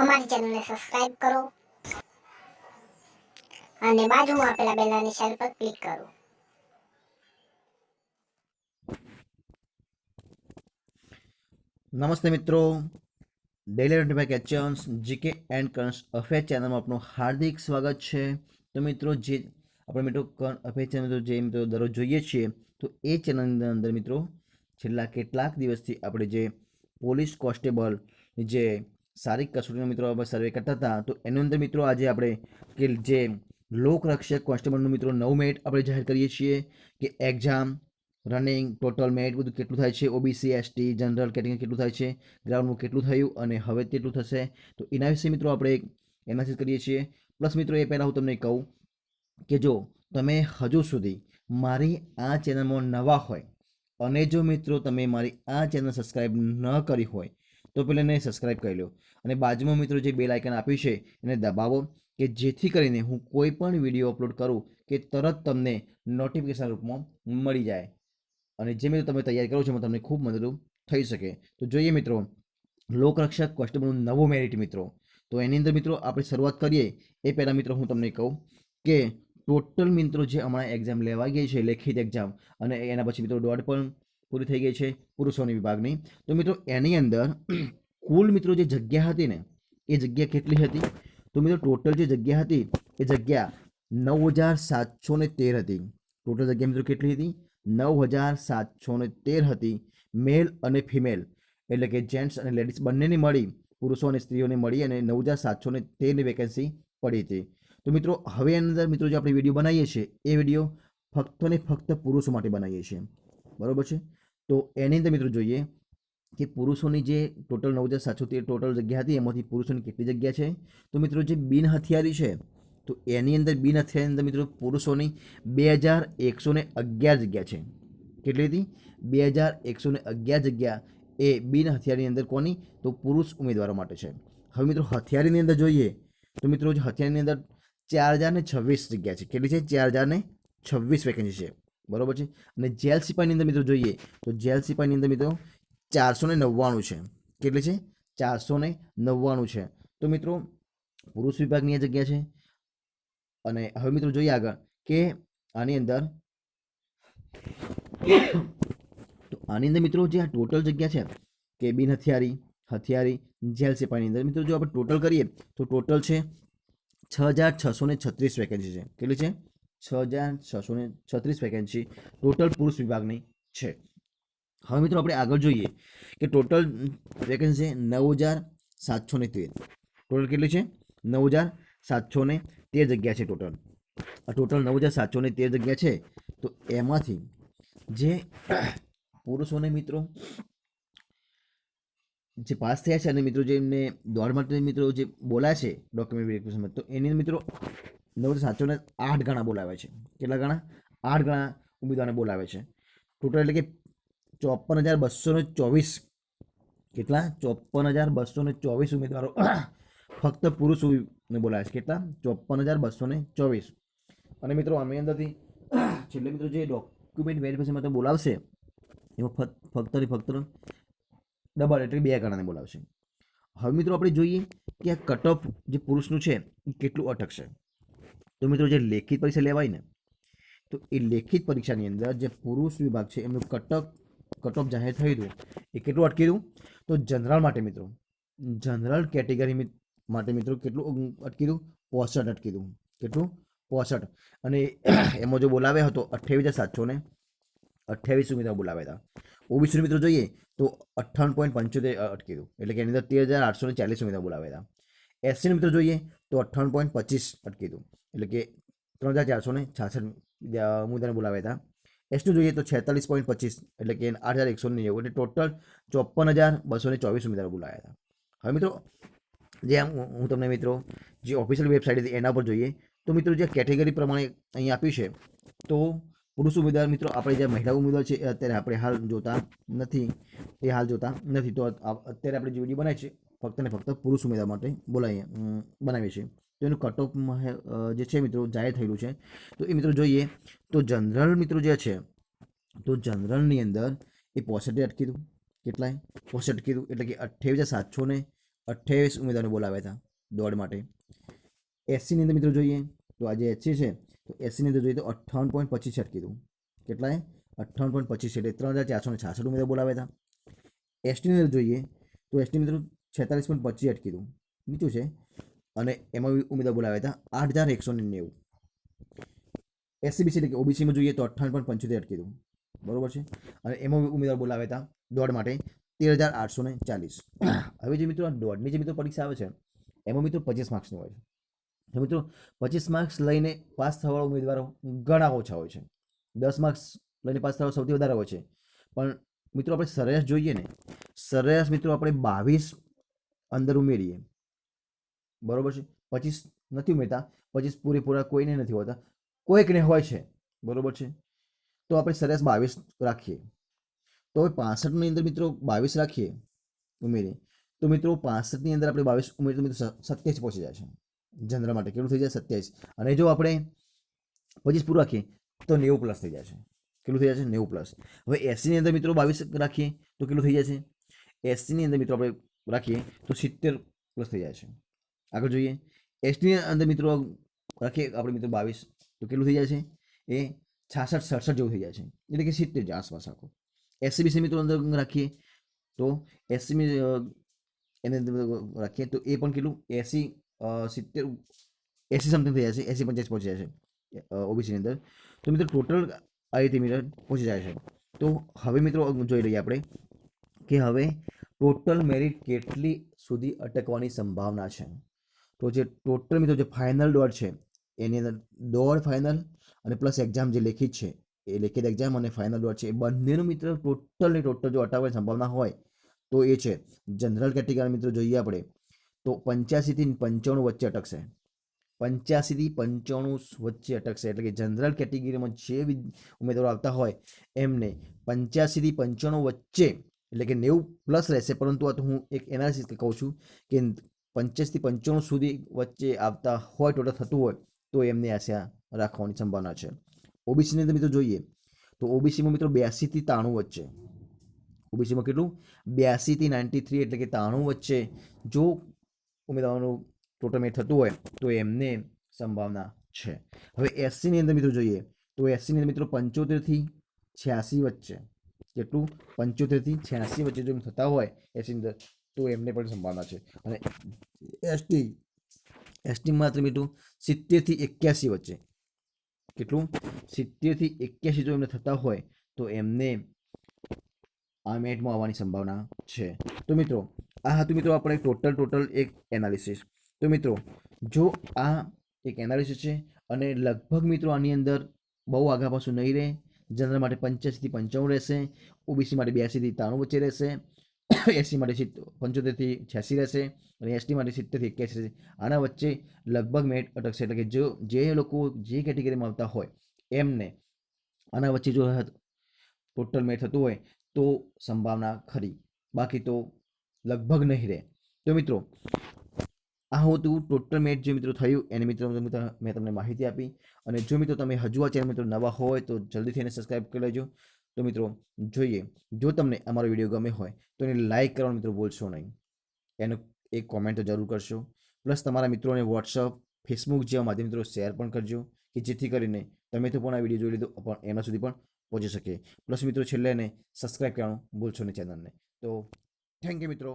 અમારી ચેનલને સબસ્ક્રાઇબ કરો. અને બાજુમાં આપેલા બેલના નિશાન પર ક્લિક કરો. નમસ્તે મિત્રો. Daily twenty five questions GK and current affair ચેનલમાં આપનું હાર્દિક સ્વાગત છે. તો મિત્રો, જે આપણે મિત્રો કરંટ અફેર ચેનલ જે મિત્રો દરરોજ જોઈએ છીએ, તો એ ચેનલની અંદર મિત્રો, છેલ્લા કેટલાક દિવસથી આપણે જે પોલીસ કોન્સ્ટેબલ જે શારીરિક કસોટીનો મિત્રો સર્વે કરતા હતા, તો એની અંદર મિત્રો આજે આપણે કે જે લોકરક્ષક કોન્સ્ટેબલનું મિત્રો નવ મેરિટ આપણે જાહેર કરીએ છીએ કે એક્ઝામ રનિંગ ટોટલ મેરિટ બધું કેટલું થાય છે ઓબીસી એસટી જનરલ કેટેગરી કેટલું થાય છે ગ્રાઉન્ડનું કેટલું થયું અને હવે કેટલું થશે, તો એના વિશે મિત્રો આપણે એક એનાલિસિસ કરીએ છીએ. પ્લસ મિત્રો એ પહેલાં હું તમને કહું કે જો તમે હજુ સુધી મારી આ ચેનલમાં નવા હોય અને જો મિત્રો તમે મારી આ ચેનલ સબસ્ક્રાઈબ ન કરી હોય તો પહેલાં એને સબસ્ક્રાઈબ કરી લો. અને બાજુમાં મિત્રો જે બેલ આઇકન આપ્યું છે, એને દબાવો કે જેથી કરીને હું કોઈ પણ વીડિયો અપલોડ કરું કે તરત તમને નોટિફિકેશન રૂપમાં મળી જાય. અને જે મિત્રો તમે તૈયારી કરો છો, એમાં તમને ખૂબ મદદરૂપ થઈ શકે. તો જોઈએ મિત્રો, લોકરક્ષક કોન્સ્ટેબલનું નવું મેરિટ મિત્રો. તો એની અંદર મિત્રો આપણે શરૂઆત કરીએ. એ પહેલાં મિત્રો હું તમને કહું કે ટોટલ મિત્રો જે હમણાં એક્ઝામ લેવાઈ ગઈ છે, લેખિત એક્ઝામ અને એના પછી મિત્રો દોઢ પણ પૂરી થઈ ગઈ છે પુરુષોની વિભાગની. તો મિત્રો, એની અંદર કુલ મિત્રો જે જગ્યા હતી ને, એ જગ્યા કેટલી હતી? તો મિત્રો, ટોટલ જે જગ્યા હતી, એ જગ્યા નવ હજાર સાતસો ને તેર હતી. ટોટલ જગ્યા મિત્રો કેટલી હતી? નવ હજાર સાતસો ને તેર હતી, મેલ અને ફિમેલ. એટલે કે જેન્ટ્સ અને લેડીઝ બંનેને મળી, પુરુષો અને સ્ત્રીઓને મળી અને નવ હજાર સાતસો ને તેરની વેકેન્સી પડી હતી. તો મિત્રો, હવે એની અંદર મિત્રો જે આપણે વીડિયો બનાવીએ છીએ, એ વીડિયો ફક્ત ને ફક્ત પુરુષો માટે બનાવીએ છીએ. બરાબર છે? તો એની અંદર મિત્રો જોઈએ કે પુરુષોની જે ટોટલ નવ હજાર સાતસો તેર ટોટલ જગ્યા હતી, એમાંથી પુરુષોની કેટલી જગ્યા છે? તો મિત્રો જે બિન હથિયારી છે, તો એની અંદર બિન હથિયારી અંદર મિત્રો પુરુષોની બે હજાર એકસો ને અગિયાર જગ્યા છે. કેટલી હતી? બે હજાર એકસો ને અગિયાર જગ્યા એ બિન હથિયારની અંદર કોની? તો પુરુષ ઉમેદવારો માટે છે. હવે મિત્રો હથિયારીની અંદર જોઈએ, તો મિત્રો જે હથિયારની અંદર ચાર હજાર ને છવ્વીસ જગ્યા છે. કેટલી છે? ચાર હજાર ને છવ્વીસ વેકેન્સી છે. બરોબર છે? અને જેલ સિપાહીની અંદર મિત્રો જોઈએ તો જેલ સિપાહીની અંદર મિત્રો ચારસો ને નવ્વાણું છે. કેટલી છે? ચારસો ને નવ્વાણું છે. તો મિત્રો પુરુષ વિભાગની આ જગ્યા છે. અને હવે મિત્રો જોઈએ આગળ કે આની અંદર તો આની અંદર મિત્રો જે આ ટોટલ જગ્યા છે કે બિન હથિયારી હથિયારી, જેલ સિપાહીની અંદર મિત્રો જો આપણે ટોટલ કરીએ તો ટોટલ છે છ હજાર છસો ને છત્રીસ વેકેન્સી છે. કેટલી છે? છ હજાર છસો ને છત્રીસ વેકેન્સી ટોટલ પુરુષ વિભાગની છે. હવે મિત્રો આપણે આગળ જોઈએ કે ટોટલ વેકેન્સી નવ હજાર સાતસો ને તેર. ટોટલ કેટલી છે? નવ હજાર સાતસો ને તેર જગ્યા છે ટોટલ. આ ટોટલ નવ હજાર સાતસો ને તેર જગ્યા છે. તો એમાંથી જે પુરુષોને મિત્રો જે પાસ થયા છે અને મિત્રો જે એમને દોડ માટે મિત્રો જે બોલાય છે ડોક્યુમેન્ટ વેરિફિકેશન તો એની મિત્રો નવ સાતસોને આઠ ગણા બોલાવે છે. કેટલા ગણા? આઠ ગણા ઉમેદવારને બોલાવે છે. ટોટલ એટલે કે ચોપન હજાર બસો ને ચોવીસ. કેટલા? ચોપન હજાર બસો ને ચોવીસ ઉમેદવારો ફક્ત પુરુષોને બોલાવે છે. કેટલા? ચોપન હજાર બસો ને ચોવીસ. અને મિત્રો, આની અંદરથી છેલ્લે મિત્રો જે ડોક્યુમેન્ટ વેરિફિકેશન માટે બોલાવશે, એમાં ફક્ત ને ફક્ત ડબલ એટલે બે ગણાને બોલાવશે. હવે મિત્રો, આપણે જોઈએ કે આ કટ ઓફ જે પુરુષનું છે, એ કેટલું અટકશે. તો મિત્રો જે લેખિત પરીક્ષા લેવાય ને, તો એ લેખિત પરીક્ષાની અંદર જે પુરુષ વિભાગ છે, એમનું કટક કટ જાહેર થયું હતું. એ કેટલું અટકી રહ્યું તો જનરલ માટે મિત્રો, જનરલ કેટેગરી માટે મિત્રો કેટલું અટકી દઉં પોસઠ અટકી રહ્યું કેટલું? પોસઠ. અને એમાં જો બોલાવ્યા હતો અઠ્યાવીસ હજાર સાતસો ને, અઠ્યાવીસ મિત્રો બોલાવ્યા હતા? ઓબીસી મિત્રો જોઈએ, તો અઠ્ઠાવન પોઈન્ટ પંચોતેર અટકી રહ્યું એટલે કે એની અંદર તેર હજાર આઠસો ને ચાલીસ મિત્રો બોલાવ્યા હતા. એસસી મિત્રો જોઈએ, તો અઠ્ઠાવન પોઈન્ટ પચીસ અટકી રહ્યું એટલે કે ત્રણ હજાર ચારસો ને છાસઠ મુદ્દાને બોલાવ્યા હતા. એસનું જોઈએ તો છેતાલીસ પોઈન્ટ પચીસ, એટલે કે આઠ હજાર એકસો નેવું, એટલે ટોટલ ચોપન હજાર બસો ને ચોવીસ ઉમેદવારો બોલાવ્યા હતા. હવે મિત્રો, જે આમ હું તમને મિત્રો, જે ઓફિશિયલ વેબસાઇટ હતી એના પર જોઈએ, તો મિત્રો જે કેટેગરી પ્રમાણે અહીં આપ્યું છે, તો પુરુષ ઉમેદવાર મિત્રો, આપણે જે મહિલા ઉમેદવાર છે અત્યારે આપણે હાલ જોતા નથી, એ હાલ જોતા નથી. તો અત્યારે આપણે જે વીડિયો બનાવીએ છીએ ફક્ત ને ફક્ત પુરુષ ઉમેદવાર માટે બોલાવીએ બનાવીએ છીએ. તો એનું કટ ઓફ જે છે મિત્રો, જાહેર થયેલું છે. તો એ મિત્રો જોઈએ, તો જનરલ મિત્રો જે છે, તો જનરલની અંદર એ પોસઠે અટકી દઉં કેટલાય? પોસઠ કીધું. એટલે કે અઠ્યાવીસ સાતસો ને અઠ્યાવીસ ઉમેદવારોને બોલાવ્યા હતા દોડ માટે. એસસીની અંદર મિત્રો જોઈએ, તો આજે એસસી છે, તો એસસીની અંદર જોઈએ તો અઠ્ઠાવન પોઈન્ટ પચીસ અટકી કીધું. કેટલાય? અઠ્ઠાવન પોઈન્ટ પચીસ એટલે ત્રણ હજાર ચારસો ને છાસઠ ઉમેદવાર બોલાવ્યા હતા. એસટીની અંદર જોઈએ, તો એસટીની અંદર છેતાલીસ પોઈન્ટ પચીસ અટકીધું નીચું છે. અને એમાં ઉમેદવાર બોલાવ્યા હતા. આઠ હજાર એકસો ને નેવું. એસસીબીસી એટલે કે ઓબીસીમાં જોઈએ તો અઠ્ઠાવન પોઈન્ટ પંચોતેર કીધું. બરોબર છે? અને એમાં ઉમેદવાર બોલાવ્યા હતા દોડ માટે તેર હજાર આઠસો ને ચાલીસ. હવે જે મિત્રો આ દોડની જે મિત્રો પરીક્ષા આવે છે, એમાં મિત્રો પચીસ માર્ક્સની હોય છે. મિત્રો પચીસ માર્ક્સ લઈને પાસ થવાળા ઉમેદવારો ઘણા ઓછા હોય છે. દસ માર્ક્સ લઈને પાસ થવા સૌથી વધારે હોય છે. પણ મિત્રો આપણે સરેરાશ જોઈએ ને, સરેરાશ મિત્રો આપણે બાવીસ અંદર ઉમેરીએ. બરોબર છે? પચીસ નથી ઉમેરતા, પચીસ પૂરેપૂરા કોઈને નથી હોતા. કોઈકને હોય છે, બરોબર છે? તો આપણે સરેરાશ બાવીસ રાખીએ. તો હવે પાસઠની અંદર મિત્રો બાવીસ રાખીએ ઉમેરીએ તો મિત્રો પાસઠની અંદર આપણે બાવીસ ઉમેરીએ તો મિત્રો સત્યાવીસ પહોંચી જાય છે. જનરલ માટે કેટલું થઈ જાય? સત્યાવીસ. અને જો આપણે પચીસ પૂરું રાખીએ, તો નેવું પ્લસ થઈ જાય છે. કેટલું થઈ જાય છે? નેવું પ્લસ. હવે એસીની અંદર મિત્રો બાવીસ રાખીએ, તો કેટલું થઈ જાય છે? એસીની અંદર મિત્રો આપણે રાખીએ, તો સિત્તેર પ્લસ થઈ જાય છે. આગળ જોઈએ. એસટીની અંદર મિત્રો રાખીએ આપણે મિત્રો બાવીસ, તો કેટલું થઈ જાય છે? એ છાસઠ, સડસઠ જેવું થઈ જાય છે. એટલે કે સિત્તેર જે આસપાસ આખું. એસસીબીસી મિત્રો અંદર રાખીએ, તો એસસી એને રાખીએ, તો એ પણ કેટલું? એસી સિત્તેર, એસી સમથિંગ થઈ જાય છે. એસી પંચાયત પહોંચી જાય છે ઓબીસીની અંદર. તો મિત્રો ટોટલ આ રીતે મીટર પહોંચી જાય છે. તો હવે મિત્રો જોઈ લઈએ આપણે કે હવે ટોટલ મેરિટ કેટલી સુધી અટકવાની સંભાવના છે. તો જે ટોટલ મિત્રો જે ફાઇનલ દોડ છે, એની અંદર દોડ ફાઇનલ અને પ્લસ એક્ઝામ જે લેખિત છે, એ લેખિત એક્ઝામ અને ફાઇનલ દોડ છે, એ બંનેનું મિત્ર ટોટલ ને ટોટલ જો અટાવવાની સંભાવના હોય, તો એ છે જનરલ કેટેગરી મિત્રો જોઈએ આપણે, તો પંચ્યાસીથી પંચાણું વચ્ચે અટકશે. પંચ્યાસીથી પંચાણું વચ્ચે અટકશે, એટલે કે જનરલ કેટેગરીમાં જે ઉમેદવારો આવતા હોય, એમને પંચ્યાસીથી પંચાણું વચ્ચે, એટલે કે નેવું પ્લસ રહેશે, પરંતુ આ તો હું એક એનાલિસિસ કહું છું કે પંચ્યાસીથી પંચાણું સુધી વચ્ચે આવતા હોય ટોટલ થતું હોય, તો એમની આશા રાખવાની સંભાવના છે. ઓબીસીની અંદર મિત્રો જોઈએ, તો ઓબીસીમાં મિત્રો બ્યાસીથી ત્રાણું વચ્ચે. ઓબીસીમાં કેટલું? બ્યાસીથી નાઇન્ટી થ્રી એટલે કે ત્રાણું વચ્ચે જો ઉમેદવારોનું ટોટલ મેટ થતું હોય, તો એમને સંભાવના છે. હવે એસસીની અંદર મિત્રો જોઈએ, તો એસસીની અંદર મિત્રો પંચોતેરથી છ્યાસી વચ્ચે. કેટલું? પંચોતેરથી છ્યાસી વચ્ચે જો થતા હોય એસી અંદર તો એમને પણ સંભાવના છે. અને એસટી એસટી માત્ર મિત્રો સિત્તેરથી એક્યાસી વચ્ચે. કેટલું? સિત્તેરથી એક્યાસી જો એમને થતા હોય, તો એમને આ મેટમાં આવવાની સંભાવના છે. તો મિત્રો, આ હતું મિત્રો આપણે ટોટલ ટોટલ એક એનાલિસિસ તો મિત્રો, જો આ એક એનાલિસિસ છે અને લગભગ મિત્રો આની અંદર બહુ આગા પાછું નહીં રહે જનરલ માટે પંચ્યાસીથી પંચાણું રહેશે, ઓબીસી માટે બ્યાસીથી ત્રાણું વચ્ચે રહેશે એસસી માટે સીટ પંચોતેરથી છ્યાસી રહેશે અને એસટી માટે સિત્તેરથી એક્યાસી રહેશે. આના વચ્ચે લગભગ મેટ અટકશે. એટલે કે જો જે લોકો જે કેટેગરીમાં આવતા હોય એમને આના વચ્ચે જો ટોટલ મેચ થતું હોય તો સંભાવના ખરી. બાકી તો લગભગ નહીં રહે. તો મિત્રો, આ હતું ટોટલ મેચ જે મિત્રો થયું એને મિત્રો મેં તમને માહિતી આપી. અને જો મિત્રો તમે હજુ આ ચેનલ મિત્રો નવા હોય તો જલ્દીથી એને સબસ્ક્રાઈબ કરી લેજો. તો મિત્રો, જોઈએ, જો તમને અમારો વીડિયો ગમે હોય, તો એને લાઈક કરવાનું મિત્રો ભૂલશો નહીં. એનો એક કોમેન્ટ તો જરૂર કરશો. પ્લસ તમારા મિત્રોને વોટ્સઅપ ફેસબુક જેવા માધ્યમ મિત્રો શેર પણ કરજો, કે જેથી કરીને તમે તો પણ આ વીડિયો જોઈ લીધો, પણ એના સુધી પણ પહોંચી શકે. પ્લસ મિત્રો છેલ્લે એને સબસ્ક્રાઈબ કરવાનું ભૂલશો નહીં ચેનલને તો થેન્ક યુ મિત્રો.